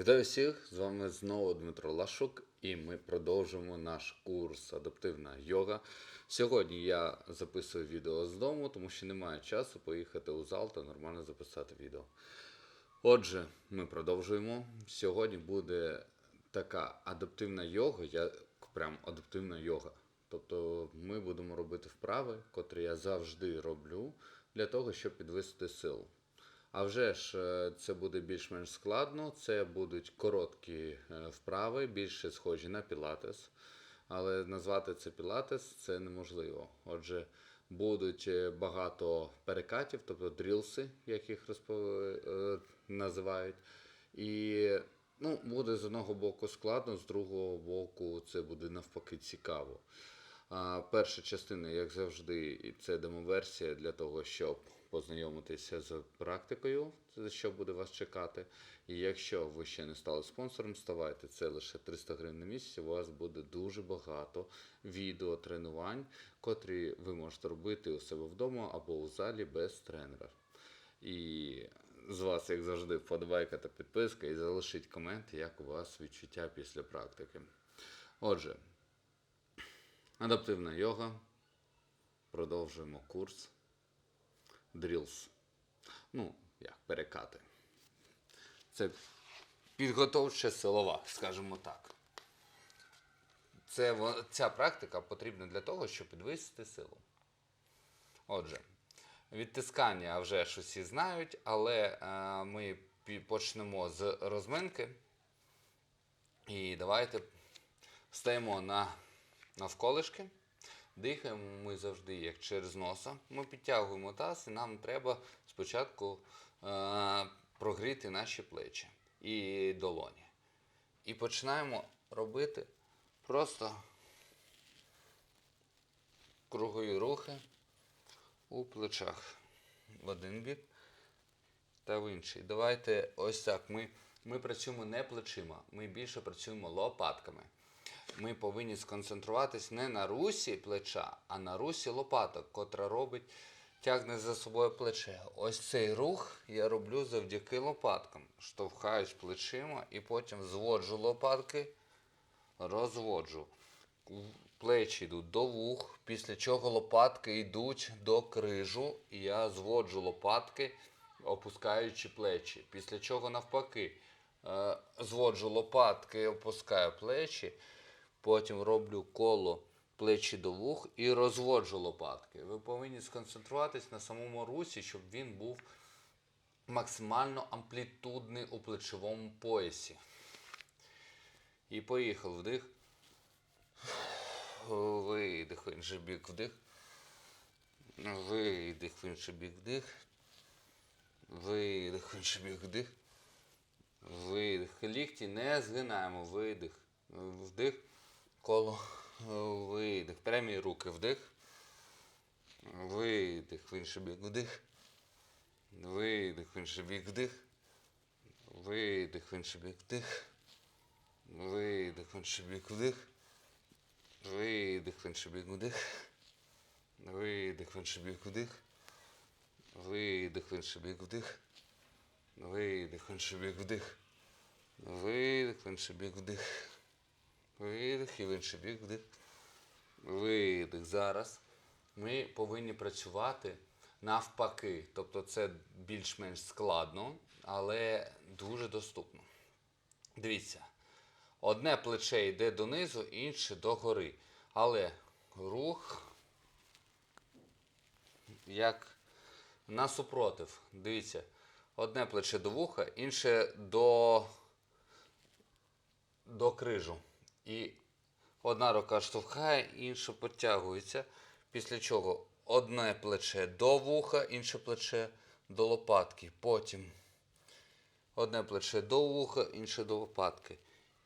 Вітаю всіх! З вами знову Дмитро Лашук, і ми продовжуємо наш курс Адаптивна йога. Сьогодні я записую відео з дому, тому що немає часу поїхати у зал та нормально записати відео. Отже, ми продовжуємо. Сьогодні буде така адаптивна йога, як прям адаптивна йога. Тобто ми будемо робити вправи, котрі я завжди роблю для того, щоб підвисити силу. А вже ж е, це буде більш-менш складно. Це будуть короткі е, вправи, більше схожі на пілатес. Але назвати це пілатес це неможливо. Отже, будуть е, багато перекатів, тобто дрілси, як їх розпо... е, називають. І ну, буде з одного боку складно, з другого боку це буде навпаки цікаво. А, перша частина, як завжди, це демоверсія для того, щоб познайомитися з практикою, що буде вас чекати. І якщо ви ще не стали спонсором, ставайте це лише 300 гривень на місяць. У вас буде дуже багато відео тренувань, котрі ви можете робити у себе вдома або у залі без тренера. І з вас, як завжди, вподобайка та підписка, і залишіть комент, як у вас відчуття після практики. Отже, адаптивна йога. Продовжуємо курс. Drills. Ну, як перекати. Це підготовча силова, скажімо так. Це, ця практика потрібна для того, щоб підвисити силу. Отже, відтискання вже ж усі знають, але е, ми почнемо з розминки. І давайте стаємо на навколишки. Дихаємо ми завжди як через носа. Ми підтягуємо таз, і нам треба спочатку е, прогріти наші плечі і долоні. І починаємо робити просто кругові рухи у плечах в один бік та в інший. Давайте ось так. Ми, ми працюємо не плечима, ми більше працюємо лопатками. Ми повинні сконцентруватись не на русі плеча, а на русі лопаток, котра робить, тягне за собою плече. Ось цей рух я роблю завдяки лопаткам. Штовхаюсь плечима і потім зводжу лопатки, розводжу. Плечі йдуть до вух, після чого лопатки йдуть до крижу, і я зводжу лопатки, опускаючи плечі. Після чого навпаки е, зводжу лопатки, опускаю плечі, потім роблю коло плечі до вух і розводжу лопатки. Ви повинні сконцентруватись на самому русі, щоб він був максимально амплітудний у плечовому поясі. І поїхав вдих. Видих в інший бік вдих. Видих в інший бік вдих. Видих в інший бік вдих. Видих. Лікті не згинаємо. Видих. Вдих. Коло. Видих. Прямі руки вдих. Видих в інший бік вдих. Видих в інший бік вдих. Видих в інший бік вдих. Видих в інший бік вдих. Видих в інший бік вдих. Видих в інший бік вдих. Видих в інший бік вдих. Видих в інший бік вдих. Видих в інший бік вдих. Видих і в інший бік вдих. Видих. Зараз ми повинні працювати навпаки. Тобто це більш-менш складно, але дуже доступно. Дивіться. Одне плече йде донизу, інше догори. Але рух як насупротив. Дивіться, одне плече до вуха, інше до, до крижу. І одна рука штовхає, інша підтягується. Після чого одне плече до вуха, інше плече до лопатки. Потім одне плече до вуха, інше до лопатки.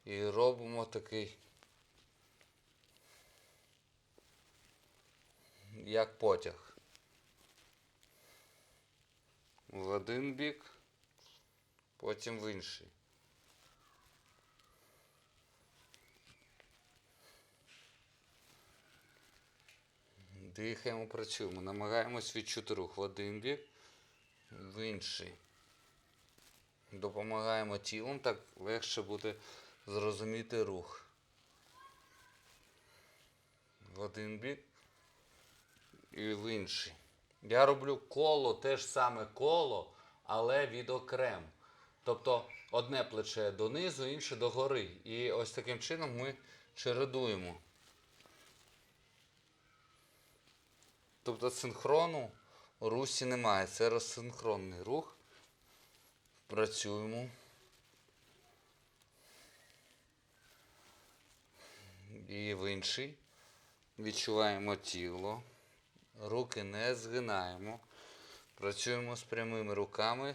І робимо такий, як потяг. В один бік, потім в інший. Дихаємо, працюємо. Намагаємось відчути рух в один бік, в інший. допомагаємо тілом, так легше буде зрозуміти рух. В один бік і в інший. Я роблю коло, те ж саме коло, але відокрем. Тобто одне плече донизу, інше догори. І ось таким чином ми чередуємо. Тобто синхрону у русі немає. Це розсинхронний рух. Працюємо. І в інший. Відчуваємо тіло. Руки не згинаємо. Працюємо з прямими руками.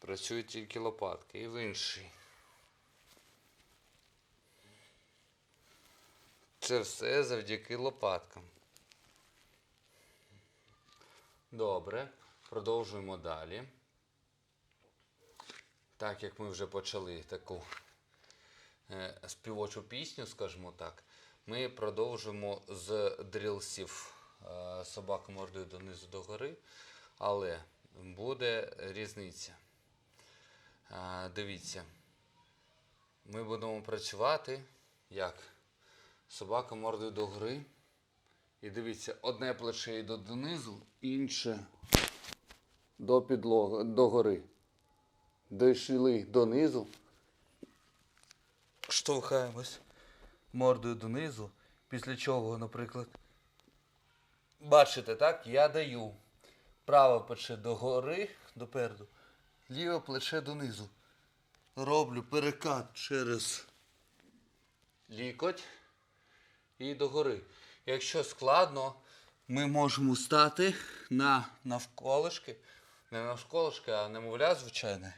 Працюють тільки лопатки. І в інший. Це все завдяки лопаткам. Добре. Продовжуємо далі. Так як ми вже почали таку е, співочу пісню, скажімо так, ми продовжимо з дрілсів е, собака мордою донизу до гори, але буде різниця. Е, дивіться, ми будемо працювати як собака мордою до гори. І дивіться, одне плече йде донизу, інше до підлоги, до гори. Дійшли донизу. Штовхаємось мордою донизу, після чого, наприклад. Бачите, так? Я даю праве плече догори, допереду, ліве плече донизу. Роблю перекат через лікоть і догори. Якщо складно, ми можемо стати на навколишки, не навколишки, а немовля, звичайне.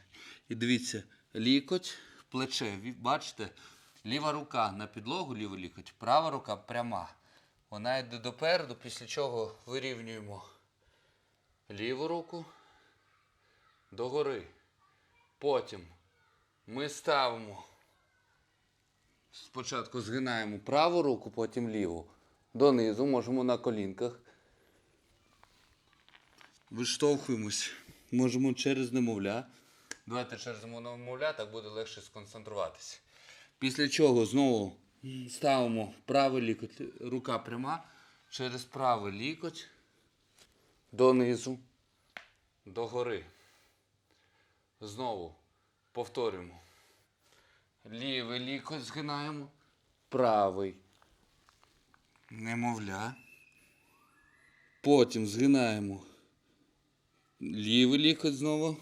І дивіться, лікоть, плече. Бачите, ліва рука на підлогу, лівий лікоть, права рука пряма. Вона йде допереду, після чого вирівнюємо ліву руку догори. Потім ми ставимо Спочатку згинаємо праву руку, потім ліву. Донизу, можемо на колінках. Виштовхуємось. Можемо через немовля. Давайте через немовля, так буде легше сконцентруватися. Після чого знову ставимо правий лікоть, рука пряма, через правий лікоть донизу, догори. Знову повторюємо. Лівий лікоть згинаємо. Правий. Немовля. Потім згинаємо. Лівий лікоть знову.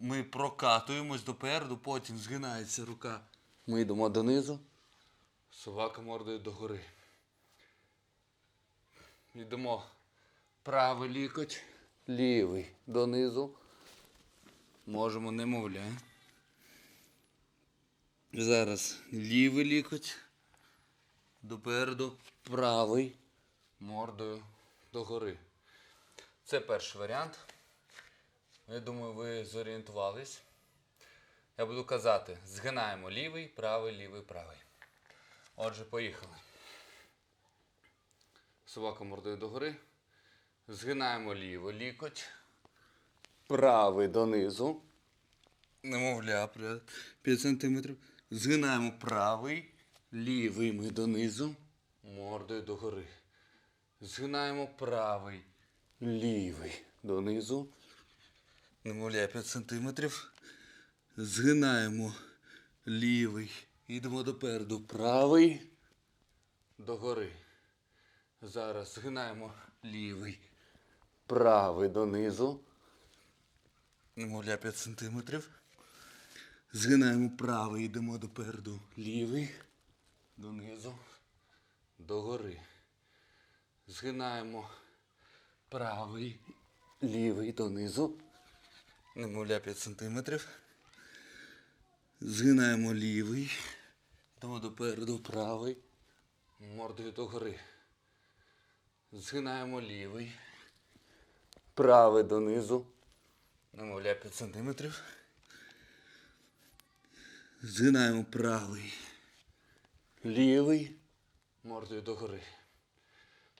Ми прокатуємось допереду, потім згинається рука. Ми йдемо донизу. Собака мордою догори. Йдемо правий лікоть, лівий донизу. Можемо немовля. Зараз лівий лікоть. Допереду правий мордою догори. Це перший варіант. Я думаю, ви зорієнтувались. Я буду казати, згинаємо лівий, правий, лівий, правий. Отже, поїхали. Собака мордою догори. Згинаємо лівий лікоть. Правий донизу. Немовля, 5 см. Згинаємо правий, лівий ми донизу, мордою догори. Згинаємо правий, лівий донизу. Немовля 5 см. Згинаємо лівий. Йдемо допереду. Правий догори. Зараз згинаємо лівий. Правий донизу. Немовля 5 сантиметрів. Згинаємо правий, йдемо допереду. Лівий. Донизу. Догори. Згинаємо правий, лівий донизу. Немовля 5 сантиметрів. Згинаємо лівий. Йдемо допереду правий. Мордою догори. Згинаємо лівий. Правий донизу. Немовля 5 сантиметрів. Згинаємо правий. Лівий. Мордою догори.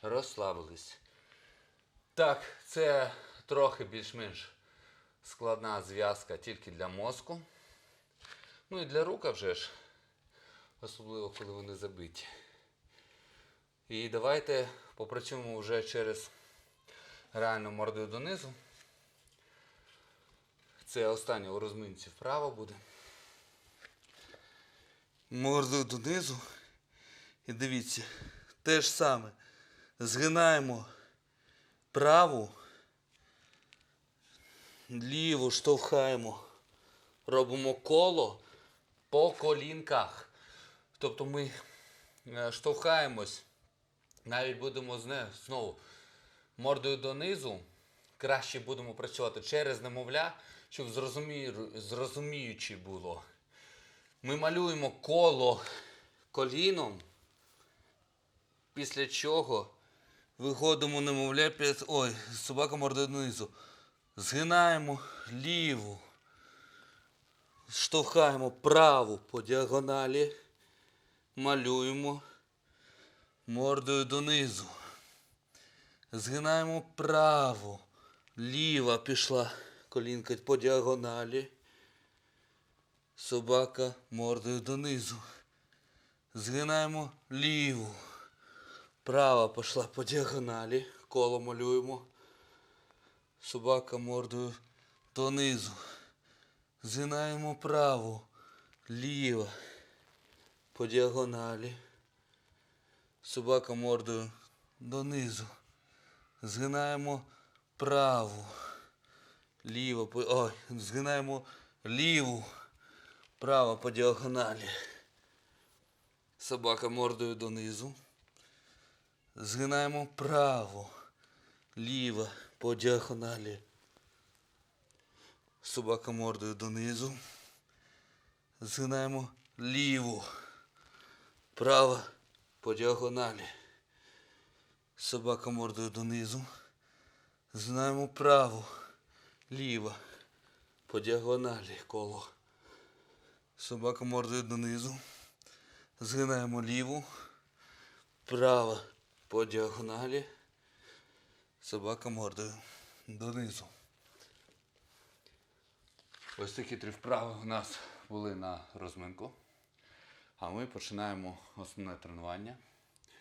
Розслабились. Так, це трохи більш-менш складна зв'язка тільки для мозку. Ну і для рук вже ж. Особливо, коли вони забиті. І давайте попрацюємо вже через реальну мордою донизу. Це останнє у розминці вправо буде. Мордою донизу. І дивіться, те ж саме. Згинаємо праву, ліву штовхаємо. Робимо коло по колінках. Тобто ми е, штовхаємось, навіть будемо знову мордою донизу. Краще будемо працювати через немовля, щоб зрозумію, зрозуміючи було. Ми малюємо коло коліном, після чого Виходимо, немовля, п'ять. Ой, собака мордою донизу. Згинаємо ліву. Штовхаємо праву по діагоналі. Малюємо мордою донизу. Згинаємо праву. Ліва пішла колінка по діагоналі. Собака мордою донизу. Згинаємо ліву. Права пішла по діагоналі. Коло малюємо. Собака мордою донизу. Згинаємо праву. Ліва. По діагоналі. Собака мордою донизу. Згинаємо праву. Ліво. Ой, згинаємо ліву. Право по діагоналі. Собака мордою донизу. Згинаємо право, ліво по діагоналі. Собака мордою донизу. Згинаємо ліву. Право по діагоналі. Собака мордою донизу. Згинаємо право, ліво по діагоналі коло. Собака мордою донизу. Згинаємо ліву. права по діагоналі. Собака мордою донизу. Ось такі три вправи у нас були на розминку. А ми починаємо основне тренування.